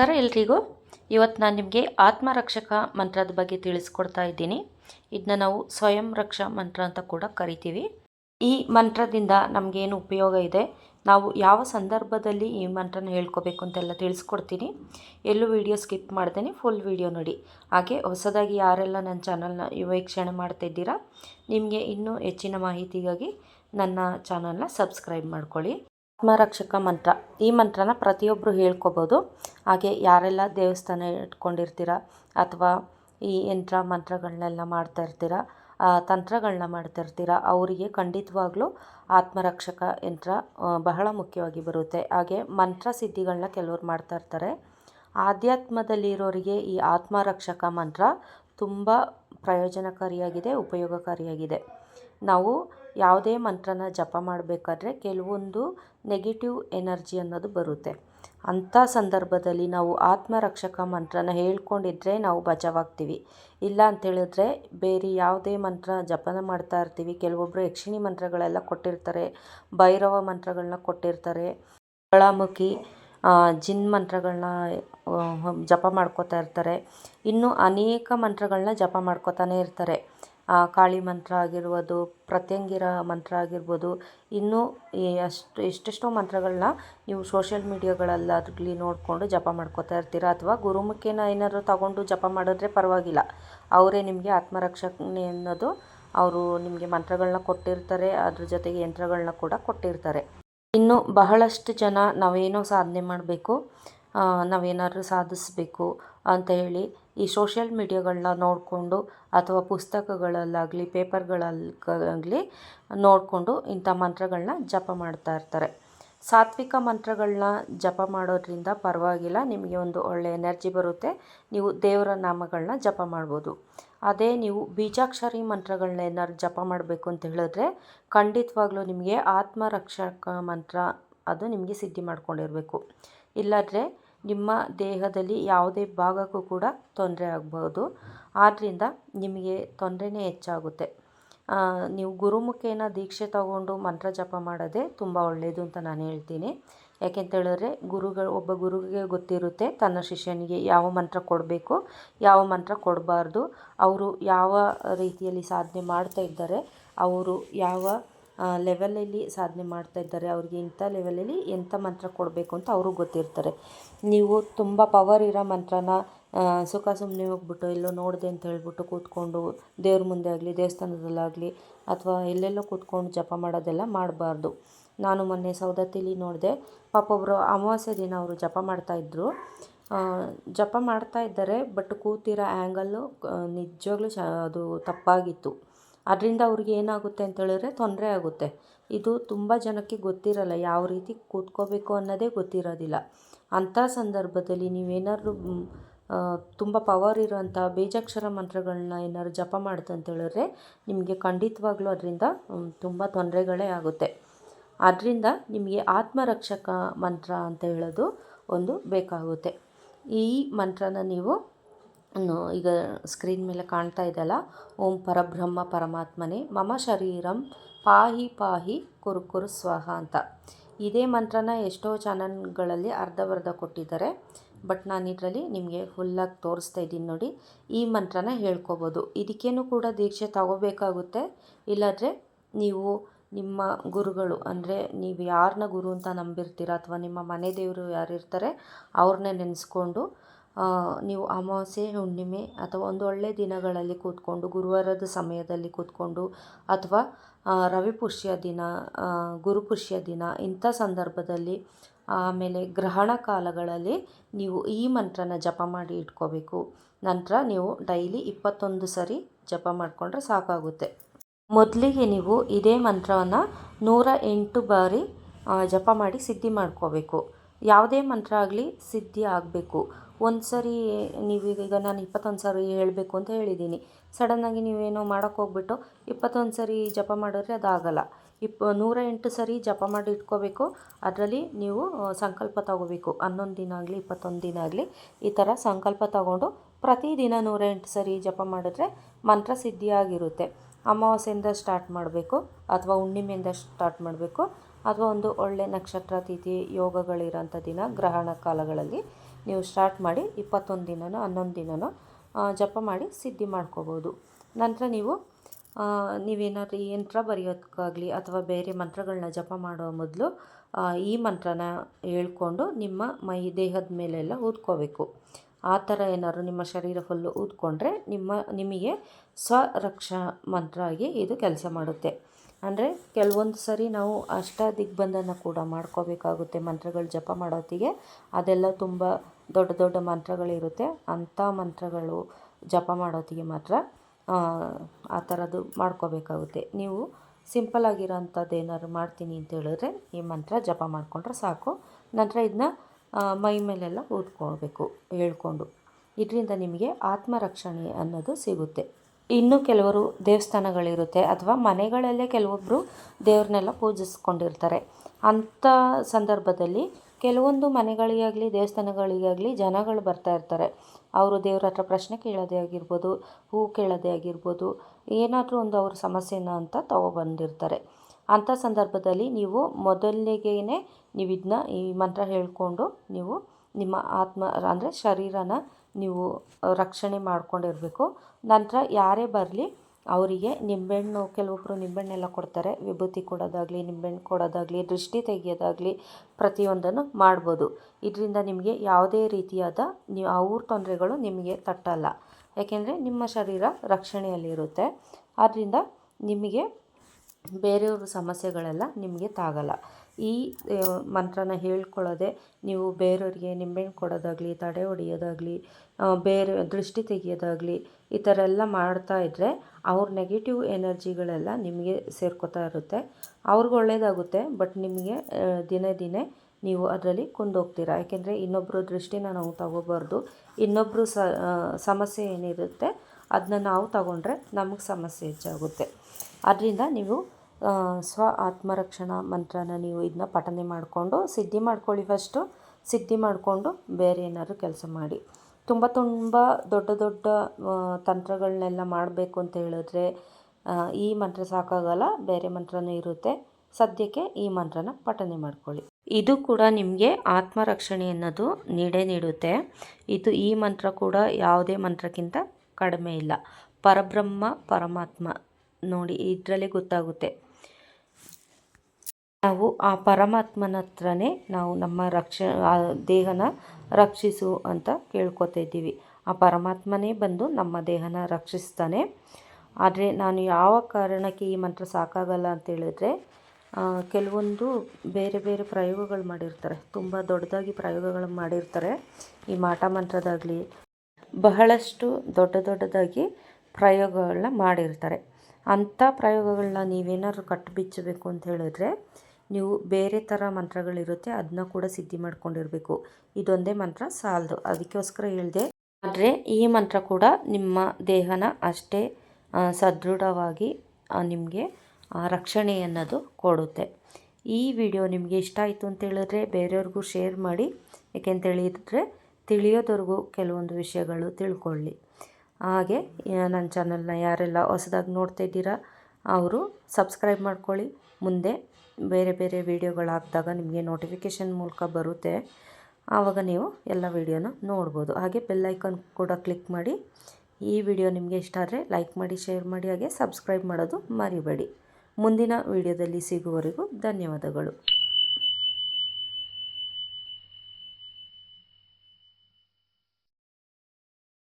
ನಮಸ್ಕಾರ ಎಲ್ರಿಗೂ. ಇವತ್ತು ನಾನು ನಿಮಗೆ ಆತ್ಮರಕ್ಷಕ ಮಂತ್ರದ ಬಗ್ಗೆ ತಿಳಿಸ್ಕೊಡ್ತಾ ಇದ್ದೀನಿ. ಇದನ್ನ ನಾವು ಸ್ವಯಂ ರಕ್ಷಾ ಮಂತ್ರ ಅಂತ ಕೂಡ ಕರಿತೀವಿ. ಈ ಮಂತ್ರದಿಂದ ನಮಗೇನು ಉಪಯೋಗ ಇದೆ? ನಾವು ಯಾವ ಸಂದರ್ಭದಲ್ಲಿ ಈ ಮಂತ್ರನ ಹೇಳ್ಕೋಬೇಕು ಅಂತೆಲ್ಲ ತಿಳಿಸ್ಕೊಡ್ತೀನಿ. ಎಲ್ಲೂ ವಿಡಿಯೋ ಸ್ಕಿಪ್ ಮಾಡ್ದೇನೆ ಫುಲ್ ವಿಡಿಯೋ ನೋಡಿ. ಹಾಗೆ ಹೊಸದಾಗಿ ಯಾರೆಲ್ಲ ನನ್ನ ಚಾನಲ್ನ ವೀಕ್ಷಣೆ ಮಾಡ್ತಿದ್ದೀರಾ ನಿಮಗೆ ಇನ್ನೂ ಹೆಚ್ಚಿನ ಮಾಹಿತಿಗಾಗಿ ನನ್ನ ಚಾನಲ್ನ ಸಬ್ಸ್ಕ್ರೈಬ್ ಮಾಡ್ಕೊಳ್ಳಿ. ಆತ್ಮರಕ್ಷಕ ಮಂತ್ರ. ಈ ಮಂತ್ರನ ಪ್ರತಿಯೊಬ್ಬರು ಹೇಳ್ಕೊಬೋದು. ಹಾಗೆ ಯಾರೆಲ್ಲ ದೇವಸ್ಥಾನ ಇಟ್ಕೊಂಡಿರ್ತೀರ ಅಥವಾ ಈ ಯಂತ್ರ ಮಂತ್ರಗಳನ್ನೆಲ್ಲ ಮಾಡ್ತಾ ಇರ್ತೀರ ತಂತ್ರಗಳನ್ನ ಮಾಡ್ತಾ ಇರ್ತೀರ, ಅವರಿಗೆ ಖಂಡಿತವಾಗ್ಲೂ ಆತ್ಮರಕ್ಷಕ ಯಂತ್ರ ಬಹಳ ಮುಖ್ಯವಾಗಿ ಬರುತ್ತೆ. ಹಾಗೆ ಮಂತ್ರ ಸಿದ್ಧಿಗಳನ್ನ ಕೆಲವರು ಮಾಡ್ತಾ ಇರ್ತಾರೆ. ಆಧ್ಯಾತ್ಮದಲ್ಲಿರೋರಿಗೆ ಈ ಆತ್ಮರಕ್ಷಕ ಮಂತ್ರ ತುಂಬ ಪ್ರಯೋಜನಕಾರಿಯಾಗಿದೆ, ಉಪಯೋಗಕಾರಿಯಾಗಿದೆ. ನಾವು ಯಾವುದೇ ಮಂತ್ರನ ಜಪ ಮಾಡಬೇಕಾದ್ರೆ ಕೆಲವೊಂದು ನೆಗೆಟಿವ್ ಎನರ್ಜಿ ಅನ್ನೋದು ಬರುತ್ತೆ. ಅಂಥ ಸಂದರ್ಭದಲ್ಲಿ ನಾವು ಆತ್ಮರಕ್ಷಕ ಮಂತ್ರನ ಹೇಳ್ಕೊಂಡಿದ್ರೆ ನಾವು ಬಚಾವಾಗ್ತೀವಿ ಇಲ್ಲ ಅಂತೇಳಿದ್ರೆ ಬೇರೆ ಯಾವುದೇ ಮಂತ್ರ ಜಪನ ಮಾಡ್ತಾ ಇರ್ತೀವಿ. ಕೆಲವೊಬ್ಬರು ಯಕ್ಷಿಣಿ ಮಂತ್ರಗಳೆಲ್ಲ ಕೊಟ್ಟಿರ್ತಾರೆ, ಭೈರವ ಮಂತ್ರಗಳನ್ನ ಕೊಟ್ಟಿರ್ತಾರೆ ಕಳಾಮುಖಿ ಜಿನ್ ಮಂತ್ರಗಳನ್ನ ಜಪ ಮಾಡ್ಕೋತಾ ಇರ್ತಾರೆ. ಇನ್ನು ಅನೇಕ ಮಂತ್ರಗಳನ್ನ ಜಪ ಮಾಡ್ಕೋತಾನೆ ಇರ್ತಾರೆ. ಕಾಳಿ ಮಂತ್ರ ಆಗಿರ್ಬೋದು, ಪ್ರತ್ಯಂಗಿರ ಮಂತ್ರ ಆಗಿರ್ಬೋದು, ಇನ್ನೂ ಅಷ್ಟು, ಎಷ್ಟೆಷ್ಟೋ ಮಂತ್ರಗಳನ್ನ ನೀವು ಸೋಷಿಯಲ್ ಮೀಡಿಯಾಗಳಲ್ಲಾಗಲಿ ನೋಡಿಕೊಂಡು ಜಪ ಮಾಡ್ಕೋತಾ ಇರ್ತೀರ ಅಥವಾ ಗುರುಮುಖೇನ ಏನಾದರೂ ತಗೊಂಡು ಜಪ ಮಾಡಿದ್ರೆ ಪರವಾಗಿಲ್ಲ. ಅವರೇ ನಿಮಗೆ ಆತ್ಮರಕ್ಷಣೆ ಅನ್ನೋದು ಅವರು ನಿಮಗೆ ಮಂತ್ರಗಳನ್ನ ಕೊಟ್ಟಿರ್ತಾರೆ, ಅದ್ರ ಜೊತೆಗೆ ಯಂತ್ರಗಳನ್ನ ಕೂಡ ಕೊಟ್ಟಿರ್ತಾರೆ. ಇನ್ನು ಬಹಳಷ್ಟು ಜನ ನಾವೇನೋ ಸಾಧನೆ ಮಾಡಬೇಕು ನಾವೇನಾದ್ರೂ ಸಾಧಿಸಬೇಕು ಅಂತ ಹೇಳಿ ಈ ಸೋಷಿಯಲ್ ಮೀಡಿಯಾಗಳನ್ನ ನೋಡಿಕೊಂಡು ಅಥವಾ ಪುಸ್ತಕಗಳಲ್ಲಾಗಲಿ ಪೇಪರ್ಗಳಲ್ಲಾಗಲಿ ನೋಡಿಕೊಂಡು ಇಂಥ ಮಂತ್ರಗಳನ್ನ ಜಪ ಮಾಡ್ತಾ ಇರ್ತಾರೆ. ಸಾತ್ವಿಕ ಮಂತ್ರಗಳನ್ನ ಜಪ ಮಾಡೋದ್ರಿಂದ ಪರವಾಗಿಲ್ಲ, ನಿಮಗೆ ಒಂದು ಒಳ್ಳೆಯ ಎನರ್ಜಿ ಬರುತ್ತೆ, ನೀವು ದೇವರ ನಾಮಗಳನ್ನ ಜಪ ಮಾಡ್ಬೋದು. ಅದೇ ನೀವು ಬೀಜಾಕ್ಷರಿ ಮಂತ್ರಗಳನ್ನ ಏನಾದ್ರು ಜಪ ಮಾಡಬೇಕು ಅಂತ ಹೇಳಿದ್ರೆ ಖಂಡಿತವಾಗ್ಲೂ ನಿಮಗೆ ಆತ್ಮರಕ್ಷಕ ಮಂತ್ರ ಅದು ನಿಮಗೆ ಸಿದ್ಧಿ ಮಾಡ್ಕೊಂಡಿರಬೇಕು. ಇಲ್ಲಾಂದರೆ ನಿಮ್ಮ ದೇಹದಲ್ಲಿ ಯಾವುದೇ ಭಾಗಕ್ಕೂ ಕೂಡ ತೊಂದರೆ ಆಗ್ಬೋದು. ಆದ್ದರಿಂದ ನಿಮಗೆ ತೊಂದರೆನೇ ಹೆಚ್ಚಾಗುತ್ತೆ. ನೀವು ಗುರುಮುಖೇನ ದೀಕ್ಷೆ ತಗೊಂಡು ಮಂತ್ರ ಜಪ ಮಾಡೋದೇ ತುಂಬ ಒಳ್ಳೆಯದು ಅಂತ ನಾನು ಹೇಳ್ತೀನಿ. ಯಾಕೆಂತೇಳಿದ್ರೆ ಗುರುಗಳು, ಒಬ್ಬ ಗುರುವಿಗೆ ಗೊತ್ತಿರುತ್ತೆ ತನ್ನ ಶಿಷ್ಯನಿಗೆ ಯಾವ ಮಂತ್ರ ಕೊಡಬೇಕು, ಯಾವ ಮಂತ್ರ ಕೊಡಬಾರ್ದು, ಅವರು ಯಾವ ರೀತಿಯಲ್ಲಿ ಸಾಧನೆ ಮಾಡ್ತಾ ಇದ್ದಾರೆ, ಅವರು ಯಾವ ಲೆವೆಲಲ್ಲಿ ಸಾಧನೆ ಮಾಡ್ತಾ ಇದ್ದಾರೆ. ಅವ್ರಿಗೆ ಇಂಥ ಲೆವೆಲಲ್ಲಿ ಎಂಥ ಮಂತ್ರ ಕೊಡಬೇಕು ಅಂತ ಅವರು ಗೊತ್ತಿರ್ತಾರೆ. ನೀವು ತುಂಬ ಪವರ್ ಇರೋ ಮಂತ್ರನ ಸುಖ ಸುಮ್ಮನೆ ಹೋಗ್ಬಿಟ್ಟು ಎಲ್ಲೋ ನೋಡಿದೆ ಅಂತ ಹೇಳ್ಬಿಟ್ಟು ಕೂತ್ಕೊಂಡು ದೇವ್ರ ಮುಂದೆ ಆಗಲಿ ದೇವಸ್ಥಾನದಲ್ಲಾಗಲಿ ಅಥವಾ ಎಲ್ಲೆಲ್ಲೋ ಕೂತ್ಕೊಂಡು ಜಪ ಮಾಡೋದೆಲ್ಲ ಮಾಡಬಾರ್ದು. ನಾನು ಮೊನ್ನೆ ಸೌದತ್ತಿಲಿ ನೋಡಿದೆ, ಪಾಪ ಒಬ್ಬರು ಅಮಾವಾಸ್ಯೆ ದಿನ ಅವರು ಜಪ ಮಾಡ್ತಾಯಿದ್ರು ಜಪ ಮಾಡ್ತಾ ಇದ್ದಾರೆ ಬಟ್ ಕೂತಿರೋ ಆ್ಯಂಗಲ್ಲು ನಿಜವಾಗ್ಲೂ ಅದು ತಪ್ಪಾಗಿತ್ತು. ಅದರಿಂದ ಅವ್ರಿಗೆ ಏನಾಗುತ್ತೆ ಅಂತ ಹೇಳಿದ್ರೆ ತೊಂದರೆ ಆಗುತ್ತೆ. ಇದು ತುಂಬ ಜನಕ್ಕೆ ಗೊತ್ತಿರಲ್ಲ, ಯಾವ ರೀತಿ ಕೂತ್ಕೋಬೇಕು ಅನ್ನೋದೇ ಗೊತ್ತಿರೋದಿಲ್ಲ. ಅಂಥ ಸಂದರ್ಭದಲ್ಲಿ ನೀವೇನಾದ್ರೂ ತುಂಬ ಪವರ್ ಇರೋಂಥ ಬೀಜಾಕ್ಷರ ಮಂತ್ರಗಳನ್ನ ಏನಾದ್ರು ಜಪ ಮಾಡ್ತು ಅಂತೇಳಿದ್ರೆ ನಿಮಗೆ ಖಂಡಿತವಾಗ್ಲೂ ಅದರಿಂದ ತುಂಬ ತೊಂದರೆಗಳೇ ಆಗುತ್ತೆ. ಆದ್ದರಿಂದ ನಿಮಗೆ ಆತ್ಮರಕ್ಷಕ ಮಂತ್ರ ಅಂತ ಹೇಳೋದು ಒಂದು ಬೇಕಾಗುತ್ತೆ. ಈ ಮಂತ್ರನ ನೀವು ಈಗ ಸ್ಕ್ರೀನ್ ಮೇಲೆ ಕಾಣ್ತಾ ಇದೆಯಲ್ಲ? ಓಂ ಪರಬ್ರಹ್ಮ ಪರಮಾತ್ಮನೇ, ಮಮ ಶರೀರಂ ಪಾಹಿ ಪಾಹಿ ಕುರು ಕುರು ಸ್ವಹ ಅಂತ. ಇದೇ ಮಂತ್ರನ ಎಷ್ಟೋ ಚಾನಲ್ಗಳಲ್ಲಿ ಅರ್ಧವರ್ಧ ಕೊಟ್ಟಿದ್ದಾರೆ. ಬಟ್ ನಾನು ಇದರಲ್ಲಿ ನಿಮಗೆ ಫುಲ್ಲಾಗಿ ತೋರಿಸ್ತಾ ಇದ್ದೀನಿ ನೋಡಿ. ಈ ಮಂತ್ರನ ಹೇಳ್ಕೊಬೋದು. ಇದಕ್ಕೇನು ಕೂಡ ದೀಕ್ಷೆ ತಗೋಬೇಕಾಗುತ್ತೆ. ಇಲ್ಲಾಂದರೆ ನೀವು ನಿಮ್ಮ ಗುರುಗಳು, ಅಂದರೆ ನೀವು ಯಾರನ್ನ ಗುರು ಅಂತ ನಂಬಿರ್ತೀರ? ಅಥವಾ ನಿಮ್ಮ ಮನೆ ದೇವರು ಯಾರಿರ್ತಾರೆ, ಅವ್ರನ್ನೇ ನೆನೆಸ್ಕೊಂಡು ನೀವು ಅಮಾವಾಸ್ಯೆ, ಹುಣ್ಣಿಮೆ ಅಥವಾ ಒಂದು ಒಳ್ಳೆಯ ದಿನಗಳಲ್ಲಿ ಕೂತ್ಕೊಂಡು, ಗುರುವಾರದ ಸಮಯದಲ್ಲಿ ಕೂತ್ಕೊಂಡು ಅಥವಾ ರವಿಪುಷ್ಯ ದಿನ ಗುರುಪುಷ್ಯ ದಿನ ಇಂಥ ಸಂದರ್ಭದಲ್ಲಿ ಆಮೇಲೆ ಗ್ರಹಣ ಕಾಲಗಳಲ್ಲಿ ನೀವು ಈ ಮಂತ್ರನ ಜಪ ಮಾಡಿ ಇಟ್ಕೋಬೇಕು. ನಂತರ ನೀವು ಡೈಲಿ ಇಪ್ಪತ್ತೊಂದು ಸರಿ ಜಪ ಮಾಡಿಕೊಂಡ್ರೆ ಸಾಕಾಗುತ್ತೆ. ಮೊದಲಿಗೆ ನೀವು ಇದೇ ಮಂತ್ರವನ್ನು ನೂರ ಎಂಟು ಬಾರಿ ಜಪ ಮಾಡಿ ಸಿದ್ಧಿ ಮಾಡ್ಕೋಬೇಕು. ಯಾವುದೇ ಮಂತ್ರ ಆಗಲಿ ಸಿದ್ಧಿ ಆಗಬೇಕು. ಒಂದು ಸರಿ ನೀವೀಗ ಈಗ ನಾನು ಇಪ್ಪತ್ತೊಂದು ಸಾರಿ ಹೇಳಬೇಕು ಅಂತ ಹೇಳಿದ್ದೀನಿ. ಸಡನ್ನಾಗಿ ನೀವೇನೋ ಮಾಡೋಕ್ಕೆ ಹೋಗ್ಬಿಟ್ಟು ಇಪ್ಪತ್ತೊಂದು ಸರಿ ಜಪ ಮಾಡಿದ್ರೆ ಅದಾಗಲ್ಲ. ಇಪ್ಪ ನೂರ ಎಂಟು ಸರಿ ಜಪ ಮಾಡಿ ಇಟ್ಕೋಬೇಕು. ಅದರಲ್ಲಿ ನೀವು ಸಂಕಲ್ಪ ತಗೋಬೇಕು. ಹನ್ನೊಂದು ದಿನ ಆಗಲಿ, ಇಪ್ಪತ್ತೊಂದು ದಿನ ಆಗಲಿ ಈ ಥರ ಸಂಕಲ್ಪ ತಗೊಂಡು ಪ್ರತಿದಿನ ನೂರ ಎಂಟು ಸರಿ ಜಪ ಮಾಡಿದ್ರೆ ಮಂತ್ರ ಸಿದ್ಧಿಯಾಗಿರುತ್ತೆ. ಅಮಾವಾಸ್ಯೆಯಿಂದ ಸ್ಟಾರ್ಟ್ ಮಾಡಬೇಕು ಅಥವಾ ಹುಣ್ಣಿಮೆಯಿಂದ ಸ್ಟಾರ್ಟ್ ಮಾಡಬೇಕು ಅಥವಾ ಒಂದು ಒಳ್ಳೆ ನಕ್ಷತ್ರ ತಿಥಿ ಯೋಗಗಳಿರೋಂಥ ದಿನ, ಗ್ರಹಣ ಕಾಲಗಳಲ್ಲಿ ನೀವು ಸ್ಟಾರ್ಟ್ ಮಾಡಿ ಇಪ್ಪತ್ತೊಂದು ದಿನನೋ, ಹನ್ನೊಂದು ದಿನನೋ ಜಪ ಮಾಡಿ ಸಿದ್ಧಿ ಮಾಡ್ಕೋಬೋದು. ನಂತರ ನೀವು ನೀವೇನಾದರೂ ಯಂತ್ರ ಬರೆಯೋದಕ್ಕಾಗಲಿ ಅಥವಾ ಬೇರೆ ಮಂತ್ರಗಳನ್ನ ಜಪ ಮಾಡೋ ಮೊದಲು ಈ ಮಂತ್ರನ ಹೇಳ್ಕೊಂಡು ನಿಮ್ಮ ಮೈ ದೇಹದ ಮೇಲೆಲ್ಲ ಊದ್ಕೋಬೇಕು. ಆ ಥರ ಏನಾದ್ರು ನಿಮ್ಮ ಶರೀರ ಫುಲ್ಲು ಊದ್ಕೊಂಡ್ರೆ ನಿಮ್ಮ ನಿಮಗೆ ಸ್ವರಕ್ಷಾ ಮಂತ್ರ ಆಗಿ ಇದು ಕೆಲಸ ಮಾಡುತ್ತೆ. ಅಂದರೆ ಕೆಲವೊಂದು ಸರಿ ನಾವು ಅಷ್ಟ ದಿಗ್ಬಂಧನ ಕೂಡ ಮಾಡ್ಕೋಬೇಕಾಗುತ್ತೆ ಮಂತ್ರಗಳು ಜಪ ಮಾಡೋತ್ತಿಗೆ. ಅದೆಲ್ಲ ತುಂಬ ದೊಡ್ಡ ದೊಡ್ಡ ಮಂತ್ರಗಳಿರುತ್ತೆ. ಅಂಥ ಮಂತ್ರಗಳು ಜಪ ಮಾಡೋತ್ತಿಗೆ ಮಾತ್ರ ಆ, ಥರದ್ದು ಮಾಡ್ಕೋಬೇಕಾಗುತ್ತೆ. ನೀವು ಸಿಂಪಲ್ ಆಗಿರೋಂಥದ್ದು ಏನಾದ್ರು ಮಾಡ್ತೀನಿ ಅಂತ ಹೇಳಿದ್ರೆ ಈ ಮಂತ್ರ ಜಪ ಮಾಡಿಕೊಂಡ್ರೆ ಸಾಕು. ನಂತರ ಇದನ್ನ ಮೈ ಮೇಲೆಲ್ಲ ಊದ್ಕೊಳ್ಬೇಕು, ಹೇಳ್ಕೊಂಡು. ಇದರಿಂದ ನಿಮಗೆ ಆತ್ಮರಕ್ಷಣೆ ಅನ್ನೋದು ಸಿಗುತ್ತೆ. ಇನ್ನು ಕೆಲವರು ದೇವಸ್ಥಾನಗಳಿರುತ್ತೆ ಅಥವಾ ಮನೆಗಳಲ್ಲೇ ಕೆಲವೊಬ್ಬರು ದೇವ್ರನ್ನೆಲ್ಲ ಪೂಜಿಸ್ಕೊಂಡಿರ್ತಾರೆ. ಅಂಥ ಸಂದರ್ಭದಲ್ಲಿ ಕೆಲವೊಂದು ಮನೆಗಳಿಗಾಗಲಿ, ದೇವಸ್ಥಾನಗಳಿಗಾಗಲಿ ಜನಗಳು ಬರ್ತಾ ಇರ್ತಾರೆ. ಅವರು ದೇವ್ರ ಹತ್ರ ಪ್ರಶ್ನೆ ಕೇಳೋದೇ ಆಗಿರ್ಬೋದು, ಹೂ ಕೇಳೋದೇ ಆಗಿರ್ಬೋದು, ಏನಾದರೂ ಒಂದು ಅವ್ರ ಸಮಸ್ಯೆನ ಅಂತ ತಗೊಬಂದಿರ್ತಾರೆ. ಅಂಥ ಸಂದರ್ಭದಲ್ಲಿ ನೀವು ಮೊದಲಿಗೆನೇ ನೀವು ಇದನ್ನ ಈ ಮಂತ್ರ ಹೇಳಿಕೊಂಡು ನೀವು ನಿಮ್ಮ ಆತ್ಮ ಅಂದರೆ ಶರೀರನ ನೀವು ರಕ್ಷಣೆ ಮಾಡ್ಕೊಂಡಿರಬೇಕು. ನಂತರ ಯಾರೇ ಬರಲಿ ಅವರಿಗೆ ನಿಂಬೆಹಣ್ಣು ಕೆಲವೊಬ್ಬರು ನಿಂಬೆಹಣ್ಣೆಲ್ಲ ಕೊಡ್ತಾರೆ. ವಿಭೂತಿ ಕೊಡೋದಾಗಲಿ, ನಿಂಬೆಹಣ್ಣು ಕೊಡೋದಾಗಲಿ, ದೃಷ್ಟಿ ತೆಗೆಯೋದಾಗಲಿ ಪ್ರತಿಯೊಂದನ್ನು ಮಾಡ್ಬೋದು. ಇದರಿಂದ ನಿಮಗೆ ಯಾವುದೇ ರೀತಿಯಾದ ನೀವು ಅವ್ರ ತೊಂದರೆಗಳು ನಿಮಗೆ ತಟ್ಟಲ್ಲ. ಯಾಕೆಂದರೆ ನಿಮ್ಮ ಶರೀರ ರಕ್ಷಣೆಯಲ್ಲಿರುತ್ತೆ. ಆದ್ದರಿಂದ ನಿಮಗೆ ಬೇರೆಯವ್ರ ಸಮಸ್ಯೆಗಳೆಲ್ಲ ನಿಮಗೆ ತಾಗಲ್ಲ. ಈ ಮಂತ್ರನ ಹೇಳ್ಕೊಳ್ಳೋದೆ ನೀವು ಬೇರೆಯವ್ರಿಗೆ ನಿಂಬೆಹಣ್ಣು ಕೊಡೋದಾಗಲಿ, ತಡೆ ಹೊಡಿಯೋದಾಗಲಿ ಬೇರೆ ದೃಷ್ಟಿ ತೆಗೆಯೋದಾಗಲಿ, ಈ ಥರ ಎಲ್ಲ ಮಾಡ್ತಾ ಇದ್ದರೆ ಅವ್ರ ನೆಗೆಟಿವ್ ಎನರ್ಜಿಗಳೆಲ್ಲ ನಿಮಗೆ ಸೇರ್ಕೊತಾ ಇರುತ್ತೆ. ಅವ್ರಿಗೆ ಒಳ್ಳೆಯದಾಗುತ್ತೆ ಬಟ್ ನಿಮಗೆ ದಿನೇ ದಿನೇ ನೀವು ಅದರಲ್ಲಿ ಕುಂದೋಗ್ತೀರಾ. ಯಾಕೆಂದರೆ ಇನ್ನೊಬ್ಬರು ದೃಷ್ಟಿನ ನಾವು ತಗೋಬಾರ್ದು. ಇನ್ನೊಬ್ಬರು ಸಮಸ್ಯೆ ಏನಿರುತ್ತೆ ಅದನ್ನ ನಾವು ತಗೊಂಡ್ರೆ ನಮಗೆ ಸಮಸ್ಯೆ ಹೆಚ್ಚಾಗುತ್ತೆ. ಅದರಿಂದ ನೀವು ಸ್ವ ಆತ್ಮರಕ್ಷಣಾ ಮಂತ್ರನ ನೀವು ಇದನ್ನ ಪಠನೆ ಮಾಡಿಕೊಂಡು, ಸಿದ್ಧಿ ಮಾಡ್ಕೊಳ್ಳಿ ಫಸ್ಟು ಸಿದ್ಧಿ ಮಾಡಿಕೊಂಡು ಬೇರೆ ಏನಾದರೂ ಕೆಲಸ ಮಾಡಿ. ತುಂಬ ತುಂಬ ದೊಡ್ಡ ದೊಡ್ಡ ತಂತ್ರಗಳನ್ನೆಲ್ಲ ಮಾಡಬೇಕು ಅಂತ ಹೇಳಿದ್ರೆ ಈ ಮಂತ್ರ ಸಾಕಾಗಲ್ಲ, ಬೇರೆ ಮಂತ್ರನೂ ಇರುತ್ತೆ. ಸದ್ಯಕ್ಕೆ ಈ ಮಂತ್ರನ ಪಠನೆ ಮಾಡ್ಕೊಳ್ಳಿ. ಇದು ಕೂಡ ನಿಮಗೆ ಆತ್ಮರಕ್ಷಣೆ ಅನ್ನೋದು ನೀಡೇ ನೀಡುತ್ತೆ. ಇದು ಈ ಮಂತ್ರ ಕೂಡ ಯಾವುದೇ ಮಂತ್ರಕ್ಕಿಂತ ಕಡಿಮೆ ಇಲ್ಲ. ಪರಬ್ರಹ್ಮ, ಪರಮಾತ್ಮ. ನೋಡಿ, ಇದರಲ್ಲೇ ಗೊತ್ತಾಗುತ್ತೆ. ನಾವು ಆ ಪರಮಾತ್ಮನ ಹತ್ರನೇ ನಾವು ನಮ್ಮ ರಕ್ಷ ದೇಹನ ರಕ್ಷಿಸು ಅಂತ ಕೇಳ್ಕೊತಾ ಇದ್ದೀವಿ. ಆ ಪರಮಾತ್ಮನೇ ಬಂದು ನಮ್ಮ ದೇಹನ ರಕ್ಷಿಸ್ತಾನೆ. ಆದರೆ ನಾನು ಯಾವ ಕಾರಣಕ್ಕೆ ಈ ಮಂತ್ರ ಸಾಕಾಗಲ್ಲ ಅಂತ ಹೇಳಿದ್ರೆ ಕೆಲವೊಂದು ಬೇರೆ ಬೇರೆ ಪ್ರಯೋಗಗಳು ಮಾಡಿರ್ತಾರೆ. ತುಂಬ ದೊಡ್ಡದಾಗಿ ಪ್ರಯೋಗಗಳು ಮಾಡಿರ್ತಾರೆ. ಈ ಮಾಟ ಮಂತ್ರದಾಗಲಿ, ಬಹಳಷ್ಟು ದೊಡ್ಡ ದೊಡ್ಡದಾಗಿ ಪ್ರಯೋಗಗಳನ್ನ ಮಾಡಿರ್ತಾರೆ. ಅಂಥ ಪ್ರಯೋಗಗಳನ್ನ ನೀವೇನಾದ್ರು ಕಟ್ಟಿಬಿಚ್ಚಬೇಕು ಅಂತ ಹೇಳಿದ್ರೆ ನೀವು ಬೇರೆ ಥರ ಮಂತ್ರಗಳಿರುತ್ತೆ ಅದನ್ನ ಕೂಡ ಸಿದ್ಧಿ ಮಾಡ್ಕೊಂಡಿರಬೇಕು. ಇದೊಂದೇ ಮಂತ್ರ ಸಾಲದು. ಅದಕ್ಕೋಸ್ಕರ ಹೇಳಿದೆ, ಆದರೆ ಈ ಮಂತ್ರ ಕೂಡ ನಿಮ್ಮ ದೇಹನ ಅಷ್ಟೇ ಸದೃಢವಾಗಿ ನಿಮಗೆ ರಕ್ಷಣೆ ಅನ್ನೋದು ಕೊಡುತ್ತೆ. ಈ ವಿಡಿಯೋ ನಿಮಗೆ ಇಷ್ಟ ಆಯಿತು ಅಂತ ಹೇಳಿದ್ರೆ ಬೇರೆಯವ್ರಿಗೂ ಶೇರ್ ಮಾಡಿ. ಯಾಕೆಂತ ಹೇಳಿದರೆ ತಿಳಿಯೋದವ್ರಿಗೂ ಕೆಲವೊಂದು ವಿಷಯಗಳು ತಿಳ್ಕೊಳ್ಳಿ. ಹಾಗೆ ನನ್ನ ಚಾನಲ್ನ ಯಾರೆಲ್ಲ ಹೊಸದಾಗಿ ನೋಡ್ತಾ ಇದ್ದೀರಾ, ಅವರು ಸಬ್ಸ್ಕ್ರೈಬ್ ಮಾಡ್ಕೊಳ್ಳಿ. ಮುಂದೆ ಬೇರೆ ಬೇರೆ ವೀಡಿಯೋಗಳು ಹಾಕಿದಾಗ ನಿಮಗೆ ನೋಟಿಫಿಕೇಷನ್ ಮೂಲಕ ಬರುತ್ತೆ. ಆವಾಗ ನೀವು ಎಲ್ಲ ವೀಡಿಯೋನ ನೋಡ್ಬೋದು. ಹಾಗೆ ಬೆಲ್ಲೈಕನ್ ಕೂಡ ಕ್ಲಿಕ್ ಮಾಡಿ. ಈ ವಿಡಿಯೋ ನಿಮಗೆ ಇಷ್ಟ ಆದರೆ ಲೈಕ್ ಮಾಡಿ ಶೇರ್ ಮಾಡಿ, ಹಾಗೆ ಸಬ್ಸ್ಕ್ರೈಬ್ ಮಾಡೋದು ಮರಿಬೇಡಿ. ಮುಂದಿನ ವಿಡಿಯೋದಲ್ಲಿ ಸಿಗುವವರೆಗೂ ಧನ್ಯವಾದಗಳು.